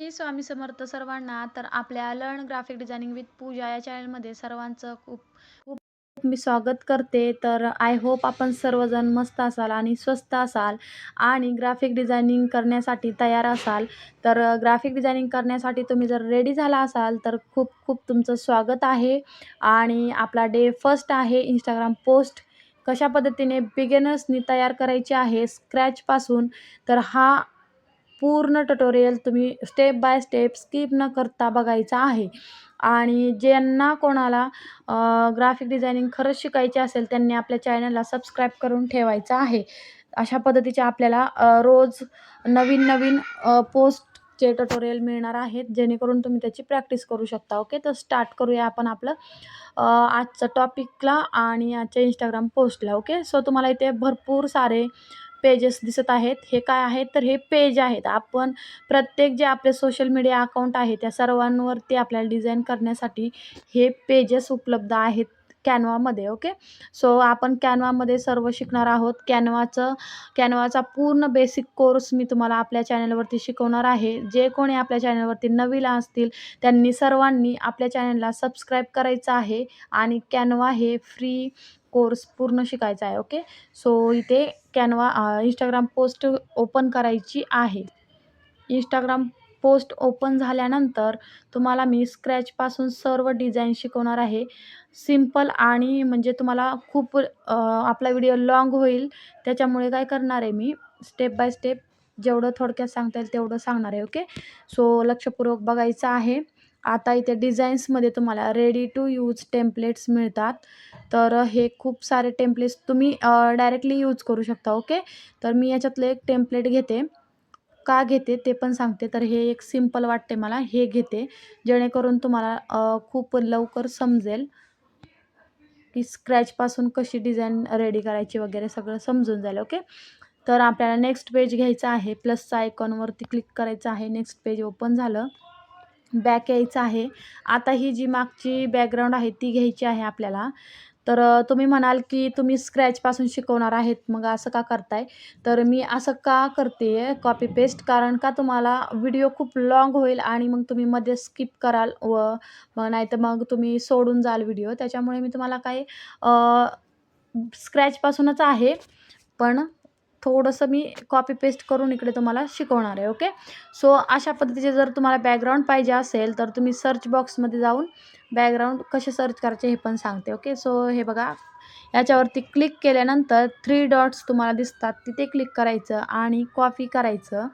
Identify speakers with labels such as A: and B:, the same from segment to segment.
A: श्री स्वामी समर्थ सर्वांना तर आपल्या learn graphic designing with Pooja या चॅनलमध्ये सर्वांचं खूप खूप मी स्वागत करते. तर आय होप आपण सर्वजण मस्त असाल आणि स्वस्त असाल आणि ग्राफिक डिझायनिंग करण्यासाठी तयार असाल. तर ग्राफिक डिझायनिंग करण्यासाठी तुम्ही जर रेडी झाला असाल तर खूप खूप तुमचं स्वागत आहे. आणि आपला डे फर्स्ट आहे. इंस्टाग्राम पोस्ट कशा पद्धतीने बिगेनर्सनी तयार करायची आहे स्क्रॅचपासून तर हा पूर्ण टटोरियल तुम्ही स्टेप बाय स्टेप स्किप न करता बघायचा आहे. आणि ज्यांना कोणाला ग्राफिक डिझायनिंग खरंच शिकायचे असेल त्यांनी आपल्या चॅनलला सबस्क्राईब करून ठेवायचं आहे. अशा पद्धतीचे आपल्याला रोज नवीन नवीन पोस्टचे टटोरियल मिळणार आहेत जेणेकरून तुम्ही त्याची प्रॅक्टिस करू शकता. ओके तर स्टार्ट करूया आपण आपलं आजचं टॉपिकला आणि आजच्या इंस्टाग्राम पोस्टला ओके सो तुम्हाला इथे भरपूर सारे पेजेस दिसत आहेत. हे काय आहेत? तर हे पेज आहेत. आपण प्रत्येक जे आपले सोशल मीडिया अकाउंट आहे त्या सर्वांवरती आपल्याला डिझाईन करण्यासाठी हे पेजेस उपलब्ध आहेत कॅनवामध्ये ओके सो आपण कॅनवामध्ये सर्व शिकणार आहोत. कॅनवाचं कॅनवाचा पूर्ण बेसिक कोर्स मी तुम्हाला आपल्या चॅनलवरती शिकवणार आहे. जे कोणी आपल्या चॅनलवरती नवीन असतील त्यांनी सर्वांनी आपल्या चॅनलला सबस्क्राईब करायचं आहे. आणि कॅनवा हे फ्री कोर्स पूर्ण शिकायचा आहे ओके सो इथे कॅनवा इंस्टाग्राम पोस्ट ओपन करायची आहे. इंस्टाग्राम पोस्ट ओपन झाल्यानंतर तुम्हाला मी स्क्रॅचपासून सर्व डिझाईन शिकवणार आहे. सिंपल आणि म्हणजे तुम्हाला खूप आपला व्हिडिओ लाँग होईल. त्याच्यामुळे काय करणार आहे मी स्टेप बाय स्टेप जेवढं थोडक्यात सांगता येईल तेवढं सांगणार आहे ओके सो लक्षपूर्वक बघायचं आहे. आता इथे डिझाईन्समध्ये तुम्हाला रेडी टू यूज टेम्पलेट्स मिळतात. तर हे खूप सारे टेम्पलेट्स तुम्ही डायरेक्टली यूज करू शकता ओके तर मी याच्यातलं एक टेम्पलेट घेते. का घेते ते पण सांगते. तर हे एक सिंपल वाटते मला. हे घेते. जेणेकरून तुम्हाला खूप लवकर समजेल की स्क्रॅचपासून कशी डिझाईन रेडी करायची वगैरे सगळं समजून जाईल ओके तर आपल्याला नेक्स्ट पेज घ्यायचं आहे. प्लसचा आयकॉनवरती क्लिक करायचं आहे. नेक्स्ट पेज ओपन झालं. बॅक यायचं आहे. आता ही जी मागची बॅकग्राऊंड आहे ती घ्यायची आहे आपल्याला. तर तुम्ही म्हणाल की तुम्ही स्क्रॅचपासून शिकवणार आहेत मग असं का करताय? तर मी असं का करते कॉपी पेस्ट कारण का तुम्हाला व्हिडिओ खूप लाँग होईल आणि मग तुम्ही मध्ये स्किप कराल व नाही तर मग तुम्ही सोडून जाल व्हिडिओ त्याच्यामुळे मी तुम्हाला काही स्क्रॅचपासूनच आहे. पण थोडंसं मी कॉपी पेस्ट करून इकडे तुम्हाला शिकवणार आहे ओके सो अशा पद्धतीचे जर तुम्हाला बॅकग्राऊंड पाहिजे असेल तर तुम्ही सर्च बॉक्समध्ये जाऊन बॅकग्राऊंड कसे सर्च करायचे हे पण सांगते ओके सो हे बघा याच्यावरती क्लिक केल्यानंतर थ्री डॉट्स तुम्हाला दिसतात तिथे क्लिक करायचं आणि कॉपी करायचं.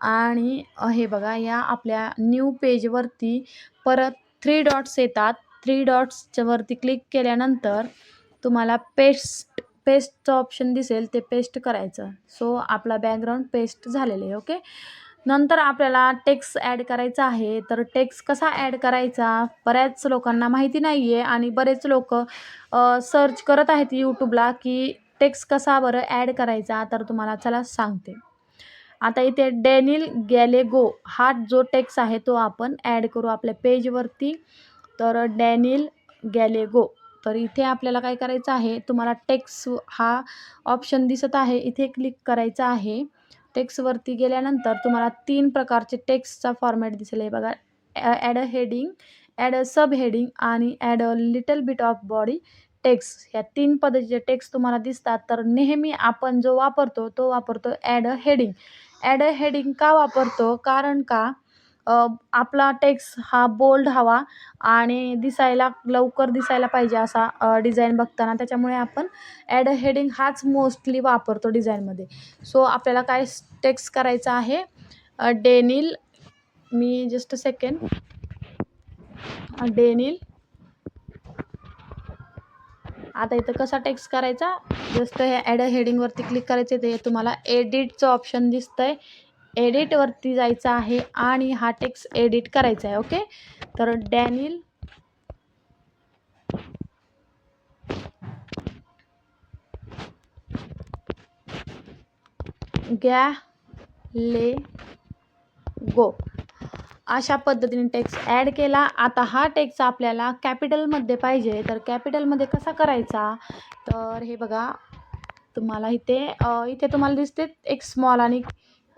A: आणि हे बघा या आपल्या न्यू पेजवरती परत थ्री डॉट्स येतात. थ्री डॉट्सच्यावरती क्लिक केल्यानंतर तुम्हाला पेस्ट पेस्टचं ऑप्शन दिसेल ते पेस्ट करायचं. सो आपला बॅकग्राऊंड पेस्ट झालेलं आहे ओके नंतर आपल्याला टेक्स्ट ॲड करायचा आहे. तर टेक्स्ट कसा ॲड करायचा? बऱ्याच लोकांना माहिती नाही आहे आणि बरेच लोक सर्च करत आहेत यूट्यूबला की टेक्स्ट कसा बरं ॲड करायचा? तर तुम्हाला चला सांगते. आता इथे डेनिल गॅलेगो हा जो टेक्स आहे तो आपण ॲड करू आपल्या पेजवरती तर डॅनिल गॅलेगो तर इथे आपल्याला काय करायचं आहे तुम्हाला टेक्स हा ऑप्शन दिसत आहे. इथे क्लिक करायचं आहे. टेक्सवरती गेल्यानंतर तुम्हाला तीन प्रकारचे टेक्स्टचा फॉर्मॅट दिसेल. आहे बघा add a heading add a sub heading आणि add a little bit of body text. ह्या तीन पद्धतीचे टेक्स्ट तुम्हाला दिसतात. तर नेहमी आपण जो वापरतो तो वापरतो add a heading. Add a heading का वापरतो? कारण का? आपला टेक्स्ट हा बोल्ड हवा आणि दिसायला लवकर दिसायला पाहिजे असा डिझाईन बघताना. त्याच्यामुळे आपण ॲड हेडिंग हाच मोस्टली वापरतो डिझाईनमध्ये सो आपल्याला काय टेक्स करायचा आहे? डेनिल मी जस्ट सेकंड डेनिल आता इथं कसा टेक्स करायचा? जस्ट हे ॲड हेडिंगवरती क्लिक करायचे ते तुम्हाला एडिटचं ऑप्शन दिसतं आहे एडिटवरती जायचं आहे आणि हा टेक्स एडिट करायचा आहे ओके? तर डॅनिल गॅ ले गो अशा पद्धतीने टेक्स ॲड केला. आता हा टेक्स आपल्याला कॅपिटलमध्ये पाहिजे. तर कॅपिटलमध्ये कसा करायचा? तर हे बघा तुम्हाला इथे इथे तुम्हाला दिसते एक स्मॉल आणि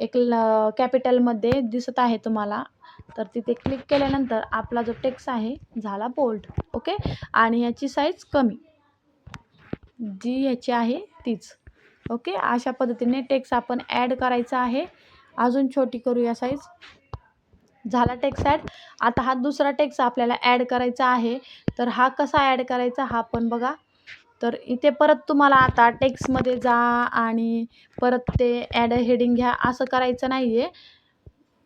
A: एक ल कॅपिटलमध्ये दिसत आहे तुम्हाला. तर तिथे क्लिक केल्यानंतर आपला जो टेक्स आहे झाला बोल्ड ओके आणि ह्याची साईज कमी. जी ह्याची आहे तीच. ओके अशा पद्धतीने टेक्स आपण ॲड करायचा आहे. अजून छोटी करूया साईज झाला टेक्स ॲड आता हा दुसरा टेक्स आपल्याला ॲड करायचा आहे. तर हा कसा ॲड करायचा? हा पण बघा. तर इथे परत तुम्हाला आता टेक्स्टमध्ये जा आणि परत ते ॲड हेडिंग घ्या. असं करायचं नाही आहे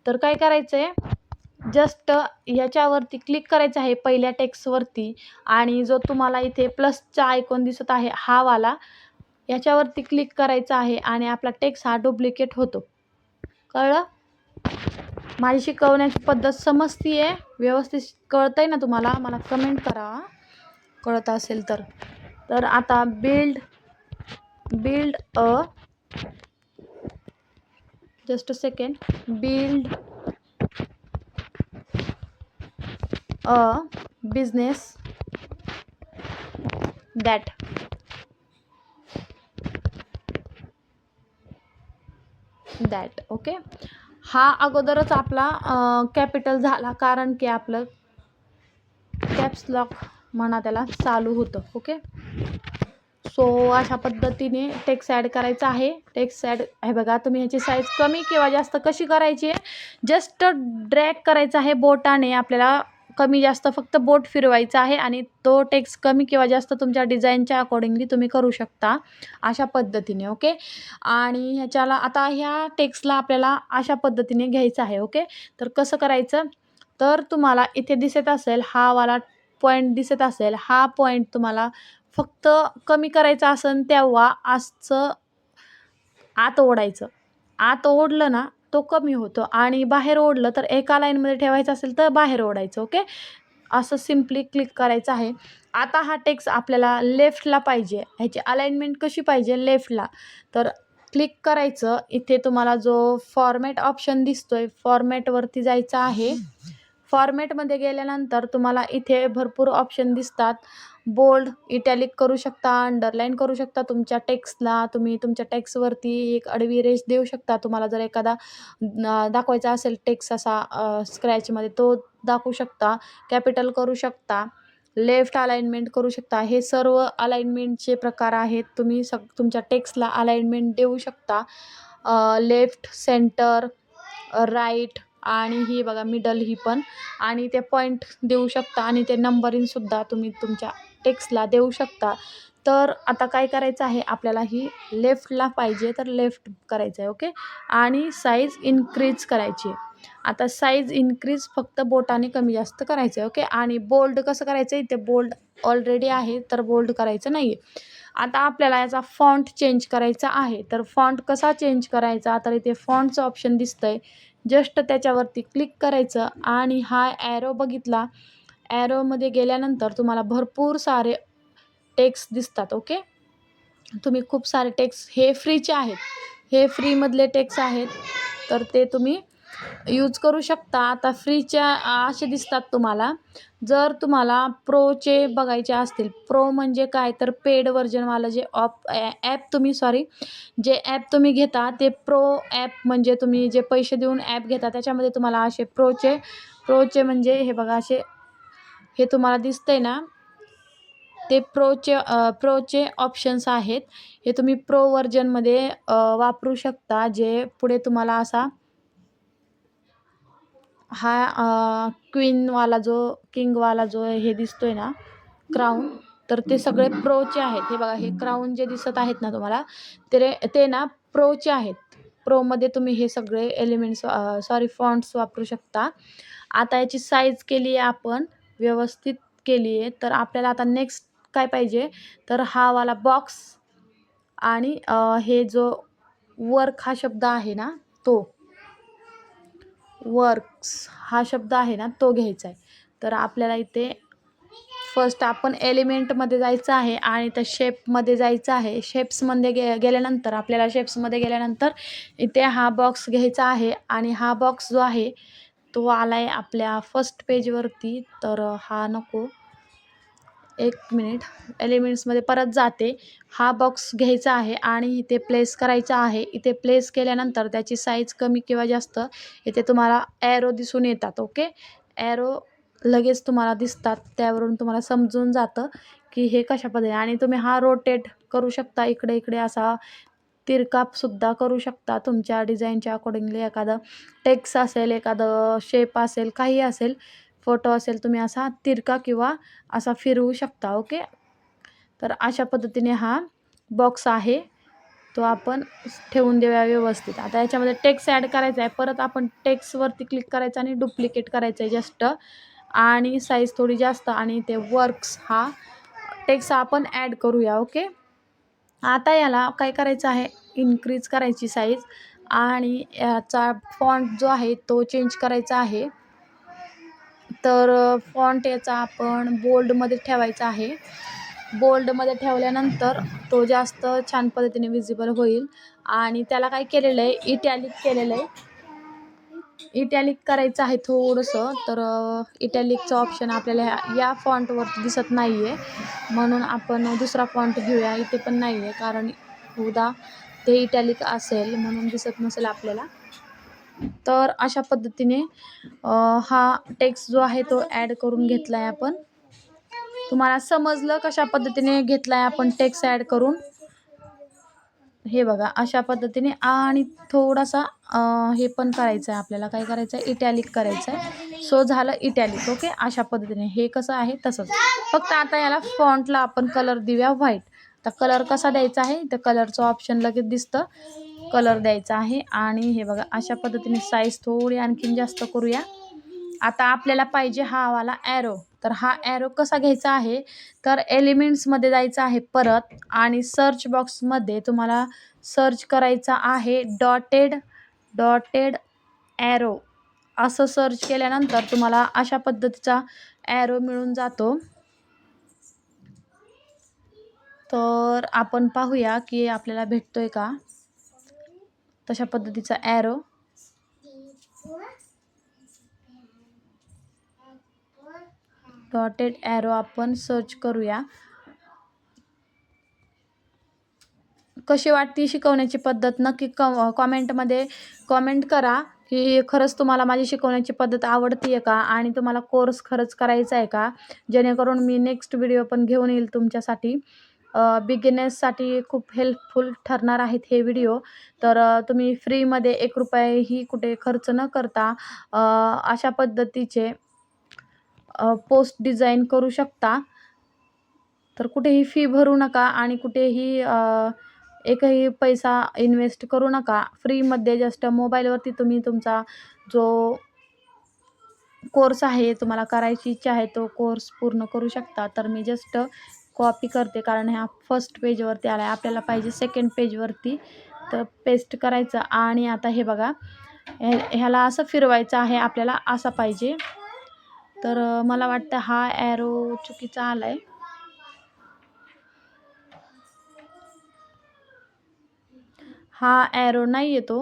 A: तर काय करायचं आहे जस्ट याच्यावरती क्लिक करायचं आहे पहिल्या टेक्स्टवरती आणि जो तुम्हाला इथे प्लसचा आयकॉन दिसत आहे हा वाला याच्यावरती क्लिक करायचा आहे आणि आपला टेक्स्ट हा डुप्लिकेट होतो. कळलं? माझी शिकवण्याची पद्धत समजती आहे व्यवस्थित कळतं आहे ना तुम्हाला? मला कमेंट करा. कळत असेल तर. तर आता build build a just a second build a business that that okay हा अगोदरच आपला कॅपिटल झाला कारण की आपलं कॅप्स लॉक म्हणा त्याला चालू होतं ओके सो अशा पद्धतीने टेक्स ॲड करायचा आहे. टेक्स ॲड हे बघा तुम्ही ह्याची साईज कमी किंवा जास्त कशी करायची आहे? जस्ट ड्रॅग करायचं आहे बोटाने. आपल्याला कमी जास्त फक्त बोट फिरवायचं आहे आणि तो टेक्स कमी किंवा जास्त तुमच्या डिझाईनच्या अकॉर्डिंगली तुम्ही करू शकता अशा पद्धतीने ओके आणि ह्याच्याला आता ह्या टेक्सला आपल्याला अशा पद्धतीने घ्यायचं आहे ओके तर कसं करायचं? तर तुम्हाला इथे दिसत असेल हा वाला पॉईंट दिसत असेल हा पॉईंट तुम्हाला फक्त कमी करायचं असेल तेव्हा आजचं आत ओढायचं. आत ओढलं ना तो कमी होतो. आणि बाहेर ओढलं तर एका लाईनमध्ये ठेवायचं असेल तर बाहेर ओढायचं ओके? असं सिम्पली क्लिक करायचं आहे. आता हा टेक्स्ट आपल्याला लेफ्टला पाहिजे. ह्याची अलाइनमेंट कशी पाहिजे? लेफ्टला. तर क्लिक करायचं. इथे तुम्हाला जो फॉर्मॅट ऑप्शन दिसतोय फॉर्मॅटवरती जायचं आहे. फॉर्मेटमध्ये गेल्यानंतर तुम्हाला इथे भरपूर ऑप्शन दिसतात. बोल्ड इटॅलिक करू शकता अंडरलाईन करू शकता तुमच्या टेक्स्टला तुम्ही तुमच्या टेक्स्टवरती एक अडवी रेस देऊ शकता. तुम्हाला जर एखादा दाखवायचा असेल टेक्स्ट असा स्क्रॅचमध्ये तो दाखवू शकता. कॅपिटल करू शकता. लेफ्ट अलाइनमेंट करू शकता. हे सर्व अलाइनमेंटचे प्रकार आहेत. तुम्ही सग तुमच्या टेक्स्टला अलाइनमेंट देऊ शकता. लेफ्ट सेंटर राईट आणि ही बघा मिडल ही पण. आणि ते पॉईंट देऊ शकता आणि ते नंबरिंगसुद्धा तुम्ही तुमच्या टेक्स्टला देऊ शकता. तर आता काय करायचं आहे? आपल्याला ही लेफ्टला पाहिजे तर लेफ्ट करायचं आहे ओके आणि साईज इन्क्रीज करायची आहे. आता साईज इन्क्रीज फक्त बोटाने कमी जास्त करायचं आहे ओके आणि बोल्ड कसं करायचं आहे ते बोल्ड ऑलरेडी आहे तर बोल्ड करायचं नाही आहे आता आपल्याला याचा फॉन्ट चेंज करायचा आहे. तर फॉन्ट कसा चेंज करायचा? तर इथे फॉन्टचं ऑप्शन दिसतं आहे जस्ट त्याच्यावरती क्लिक करायचं आणि हा ॲरो बघितला. ॲरोमध्ये गेल्यानंतर तुम्हाला भरपूर सारे टेक्स्ट दिसतात ओके तुम्ही खूप सारे टेक्स्ट हे फ्रीचे आहेत. हे फ्रीमधले टेक्स्ट आहेत. तर ते तुम्ही यूज करू शकता. आता फ्रीच्या असे दिसतात तुम्हाला. जर तुम्हाला प्रोचे बघायचे असतील प्रो म्हणजे काय? तर पेड व्हर्जनवालं जे ऑप ॲप तुम्ही सॉरी जे ॲप तुम्ही घेता ते प्रो ॲप म्हणजे तुम्ही जे पैसे देऊन ॲप घेता त्याच्यामध्ये तुम्हाला असे प्रोचे प्रोचे म्हणजे हे बघा असे हे तुम्हाला दिसतंय ना? ते प्रोचे प्रोचे ऑप्शन्स आहेत. हे तुम्ही प्रो व्हर्जनमध्ये वापरू शकता जे पुढे तुम्हाला असा हा क्वीनवाला जो किंगवाला जो हे दिसतोय ना क्राऊन तर ते सगळे प्रोचे आहेत. हे बघा हे क्राऊन जे दिसत आहेत ना तुम्हाला ते ते ना प्रोचे आहेत. प्रोमध्ये तुम्ही हे सगळे एलिमेंट्स सॉरी फॉन्ट्स वापरू शकता. आता याची साईज केली आहे आपण व्यवस्थित केली आहे तर आपल्याला आता नेक्स्ट काय पाहिजे? तर हा वाला बॉक्स आणि हे जो वर्क हा शब्द आहे ना तो. वर्क्स हा शब्द आहे ना तो घ्यायचा आहे. तर आपल्याला इथे फर्स्ट आपण एलिमेंटमध्ये जायचं आहे आणि त्या शेपमध्ये जायचं आहे. शेप्समध्ये गे गेल्यानंतर आपल्याला शेप्समध्ये गेल्यानंतर इथे हा बॉक्स घ्यायचा आहे आणि हा बॉक्स जो आहे तो आला आहे आपल्या फर्स्ट पेजवरती तर हा नको. एक मिनिट. एलिमेंट्समध्ये परत जाते. हा बॉक्स घ्यायचा आहे आणि इथे प्लेस करायचा आहे. इथे प्लेस केल्यानंतर त्याची साईज कमी किंवा जास्त इथे तुम्हाला ॲरो दिसून येतात ओके ॲरो लगेच तुम्हाला दिसतात. त्यावरून तुम्हाला समजून जातं की हे कशा पद्धतीने आणि तुम्ही हा रोटेट करू शकता. इकडे इकडे असा तिरकापसुद्धा करू शकता. तुमच्या डिझाईनच्या अकॉर्डिंगली एखादं टेक्स असेल एखादं शेप असेल काही असेल फोटो असेल तुम्ही असा तिरका किंवा असा फिरवू शकता ओके? तर अशा पद्धतीने हा बॉक्स आहे. तो आपण ठेवून देऊया व्यवस्थित. आता याच्यामध्ये टेक्स ॲड करायचा आहे. परत आपण टेक्सवरती क्लिक करायचं आणि डुप्लिकेट करायचं आहे जस्ट आणि साईज थोडी जास्त आणि ते वर्क्स हा टेक्स आपण ॲड करूया ओके? आता याला काय करायचं आहे? इन्क्रीज करायची साईज आणि याचा फॉन्ट जो आहे तो चेंज करायचा आहे. तर फॉन्ट याचा आपण बोल्डमध्ये ठेवायचा आहे. बोल्डमध्ये ठेवल्यानंतर तो जास्त छान पद्धतीने विजिबल होईल. आणि त्याला काय केलेलं आहे? इटॅलिक केलेलं आहे. इटॅलिक करायचं आहे थोडंसं तर इटॅलिकचं ऑप्शन आपल्याला या फॉन्टवरती दिसत नाही आहे म्हणून आपण दुसरा फॉन्ट घेऊया. इथे पण नाही आहे कारण उदा ते इटॅलिक असेल म्हणून दिसत नसेल आपल्याला. तर अशा पद्धतीने हा टेक्स्ट जो आहे तो ॲड करून घेतला आहे आपण. तुम्हाला समजलं कशा पद्धतीने घेतला आहे आपण टेक्स्ट ॲड करून? हे बघा अशा पद्धतीने आणि थोडासा हे पण करायचं आहे आपल्याला. काय करायचं आहे इटॅलिक करायचं आहे सो झालं इटॅलिक ओके अशा पद्धतीने. हे कसं आहे? तसंच. फक्त आता याला फॉन्टला आपण कलर देऊया व्हाईट तर कलर कसा द्यायचा आहे? तर कलरचं ऑप्शन लगेच दिसतं. कलर द्यायचा आहे. आणि हे बघा अशा पद्धतीने साईज थोडी आणखीन जास्त करूया. आता आपल्याला पाहिजे हा वाला ॲरो तर हा ॲरो कसा घ्यायचा आहे? तर एलिमेंट्समध्ये जायचं आहे परत. आणि सर्च बॉक्समध्ये तुम्हाला सर्च करायचा आहे डॉटेड डॉटेड ॲरो असं सर्च केल्यानंतर तुम्हाला अशा पद्धतीचा ॲरो मिळून जातो. तर आपण पाहूया की आपल्याला भेटतोय का? तशा पद्धतीचा ॲरो डॉटेड ॲरो आपण सर्च करूया. कशी वाटते शिकवण्याची पद्धत? नक्की क कॉमेंटमध्ये कॉमेंट करा की खरंच तुम्हाला माझी शिकवण्याची पद्धत आवडती आहे का? आणि तुम्हाला कोर्स खरंच करायचा आहे का? जेणेकरून मी नेक्स्ट व्हिडिओ पण घेऊन येईल तुमच्यासाठी. बिगिनर्ससाठी खूप हेल्पफुल ठरणार आहेत हे व्हिडिओ तर तुम्ही फ्रीमध्ये एक रुपयाही कुठे खर्च न करता अशा पद्धतीचे पोस्ट डिझाईन करू शकता. तर कुठेही फी भरू नका आणि कुठेही एकही पैसा इन्व्हेस्ट करू नका. फ्रीमध्ये जस्ट मोबाईलवरती तुम्ही तुमचा जो कोर्स आहे तुम्हाला करायची इच्छा आहे तो कोर्स पूर्ण करू शकता. तर मी जस्ट कॉपी करते कारण ह्या फर्स्ट पेजवरती आला आहे आपल्याला पाहिजे सेकंड पेजवरती तर पेस्ट करायचं आणि आता हे बघा ह्याला असं फिरवायचं आहे आपल्याला असा पाहिजे. तर मला वाटतं हा ॲरो चुकीचा आला आहे हा ॲरो नाही येतो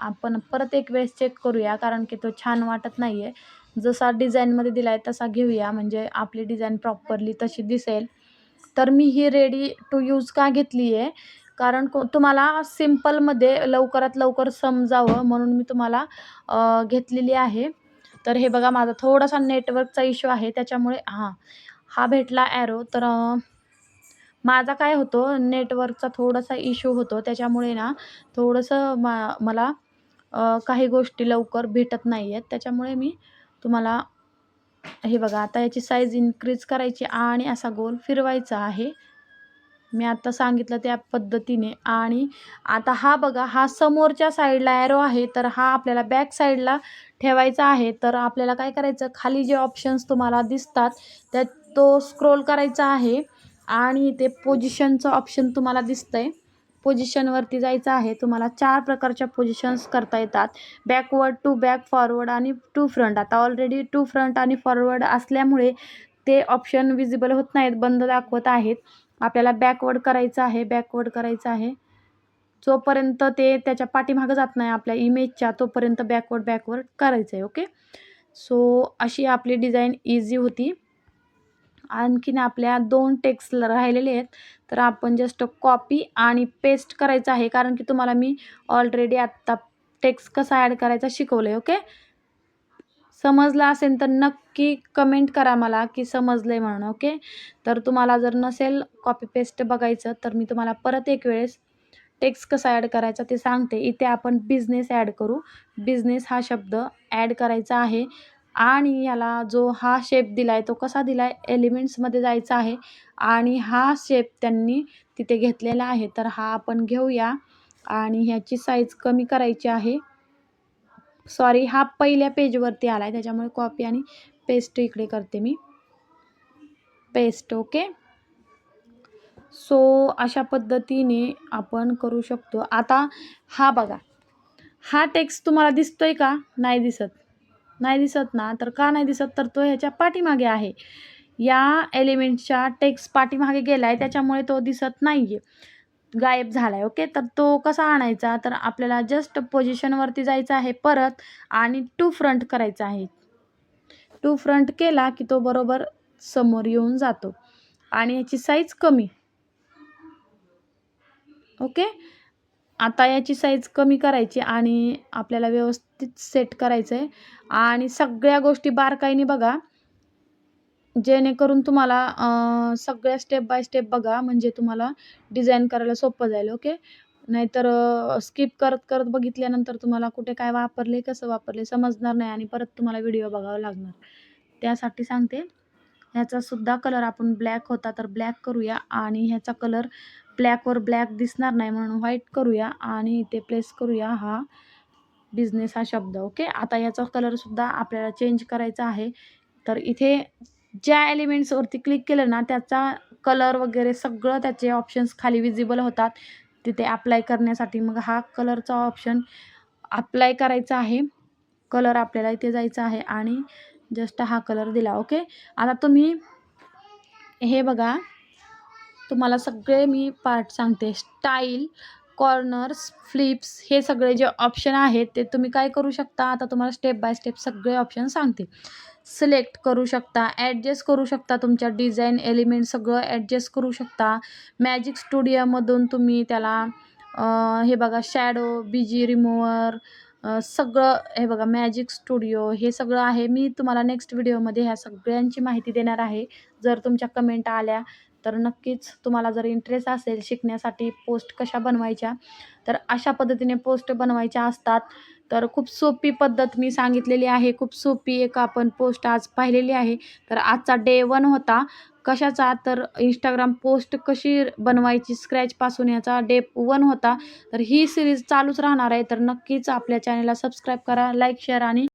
A: आपण परत एक वेळेस चेक करूया कारण की तो छान वाटत नाही आहे जसा डिझाईनमध्ये दिला आहे तसा घेऊया म्हणजे आपली डिझाईन प्रॉपरली तशी दिसेल. तर मी ही रेडी टू यूज का घेतली आहे कारण को तुम्हाला सिम्पलमध्ये लवकरात लवकर समजावं म्हणून मी तुम्हाला घेतलेली आहे. तर हे बघा माझा थोडासा नेटवर्कचा इश्यू आहे. त्याच्यामुळे हां हा भेटला ॲरो तर माझा काय होतो नेटवर्कचा थोडासा इश्यू होतो. त्याच्यामुळे ना थोडंसं मा मला काही गोष्टी लवकर भेटत नाही आहेत त्याच्यामुळे मी तुम्हाला हे बघा आता याची साईज इन्क्रीज करायची आणि असा गोल फिरवायचा आहे. मी आता सांगितलं त्या पद्धतीने. आणि आता हा बघा हा समोरच्या साईडला ॲरो आहे तर हा आपल्याला बॅक साईडला ठेवायचा आहे. तर आपल्याला काय करायचं? खाली जे ऑप्शन्स तुम्हाला दिसतात त्यात तो स्क्रोल करायचा आहे. आणि ते पोझिशनचं ऑप्शन तुम्हाला दिसतं आहे पोझिशनवरती जायचं आहे तुम्हाला चार प्रकारच्या पोझिशन्स करता येतात. बॅकवर्ड टू बॅक फॉरवर्ड आणि टू फ्रंट आता ऑलरेडी टू फ्रंट आणि फॉरवर्ड असल्यामुळे ते ऑप्शन विजिबल होत नाहीत बंद दाखवत आहेत. आपल्याला बॅकवर्ड करायचं आहे बॅकवर्ड करायचं आहे. जोपर्यंत ते त्याच्या पाठीमागं जात नाही आपल्या इमेजच्या तोपर्यंत बॅकवर्ड बॅकवर्ड करायचं आहे ओके सो अशी आपली डिझाईन इझी होती. आणखीन आपल्या दोन टेक्स्ट राहिलेले आहेत. तर आपण जस्ट कॉपी आणि पेस्ट करायचं आहे. कारण की तुम्हाला मी ऑलरेडी आत्ता टेक्स्ट कसा ॲड करायचा शिकवलं आहे ओके समजलं असेल तर नक्की कमेंट करा मला की समजलं आहे म्हणून ओके तर तुम्हाला जर नसेल कॉपी पेस्ट बघायचं तर मी तुम्हाला परत एक वेळेस टेक्स्ट कसा ॲड करायचा ते सांगते. इथे आपण बिझनेस ॲड करू. बिझनेस हा शब्द ॲड करायचा आहे. आणि याला जो हा शेप दिला आहे तो कसा दिला आहे एलिमेंट्समध्ये जायचा आहे. आणि हा शेप त्यांनी तिथे घेतलेला आहे. तर हा आपण घेऊया. आणि ह्याची साईज कमी करायची आहे. सॉरी हा पहिल्या पेजवरती आला आहे त्याच्यामुळे कॉपी आणि पेस्ट इकडे करते मी. पेस्ट ओके सो अशा पद्धतीने आपण करू शकतो. आता हा बघा. हा टेक्स्ट तुम्हाला दिसतोय का? नाही दिसत. नाही दिसत ना तर का नाही दिसत? तर तो ह्याच्या पाठीमागे आहे. या एलिमेंटच्या टेक्स्ट पाठीमागे गेला आहे त्याच्यामुळे तो दिसत नाही आहे गायब झाला आहे ओके? तर तो कसा आणायचा? तर आपल्याला जस्ट पोझिशनवरती जायचं आहे परत आणि टू फ्रंट करायचा आहे. टू फ्रंट केला की तो बरोबर समोर येऊन जातो. आणि याची साईज कमी. ओके? आता याची साईज कमी करायची आणि आपल्याला व्यवस्थित सेट करायचं आहे आणि सगळ्या गोष्टी बारकाईने बघा. जेणेकरून तुम्हाला सगळ्या स्टेप बाय स्टेप बघा. म्हणजे तुम्हाला डिझाईन करायला सोपं जाईल ओके नाहीतर स्किप करत करत बघितल्यानंतर तुम्हाला कुठे काय वापरले कसं वापरले समजणार नाही आणि परत तुम्हाला व्हिडिओ बघावा लागणार. त्यासाठी सांगते. ह्याचा सुद्धा कलर आपण ब्लॅक होता तर ब्लॅक करूया. आणि ह्याचा कलर ब्लॅकवर ब्लॅक दिसणार नाही म्हणून व्हाईट करूया. आणि इथे प्लेस करूया हा. बिझनेस हा शब्द ओके आता याचा कलरसुद्धा आपल्याला चेंज करायचा आहे. तर इथे ज्या एलिमेंट्सवरती क्लिक केलं ना त्याचा कलर वगैरे सगळं त्याचे ऑप्शन्स खाली विजिबल होतात. तिथे अप्लाय करण्यासाठी मग हा कलरचा ऑप्शन अप्लाय करायचा आहे. कलर आपल्याला इथे जायचं आहे आणि जस्ट हा कलर दिला ओके आता तुम्ही हे बघा. तुम्हाला सगळे मी पार्ट सांगते. स्टाईल कॉर्नर्स फ्लिप्स हे सगळे जे ऑप्शन आहेत ते तुम्ही काय करू शकता? आता तुम्हाला स्टेप बाय स्टेप सगळे ऑप्शन सांगते सिलेक्ट करू शकता ॲडजस्ट करू शकता तुमच्या डिझाईन एलिमेंट सगळं ॲडजस्ट करू शकता. मॅजिक स्टुडिओमधून तुम्ही त्याला हे बघा शॅडो बीजी रिमूवर सगळं हे बघा मॅजिक स्टुडिओ हे सगळं आहे. मी तुम्हाला नेक्स्ट व्हिडिओमध्ये ह्या सगळ्यांची माहिती देणार आहे. जर तुमच्या कमेंट आल्या तर नक्कीच तुम्हाला जर इंटरेस्ट असेल शिकण्यासाठी पोस्ट कशा बनवायच्या तर अशा पद्धतीने पोस्ट बनवायच्या असतात. तर खूप सोपी पद्धत मी सांगितलेली आहे. खूप सोपी एक आपण पोस्ट आज पाहिलेली आहे. तर आजचा डे वन होता. कशाचा? तर इंस्टाग्राम पोस्ट कशी बनवायची स्क्रॅचपासून याचा डे वन होता. तर ही सिरीज चालूच राहणार आहे. तर नक्कीच आपल्या चॅनलला सबस्क्राईब करा लाईक शेअर आणि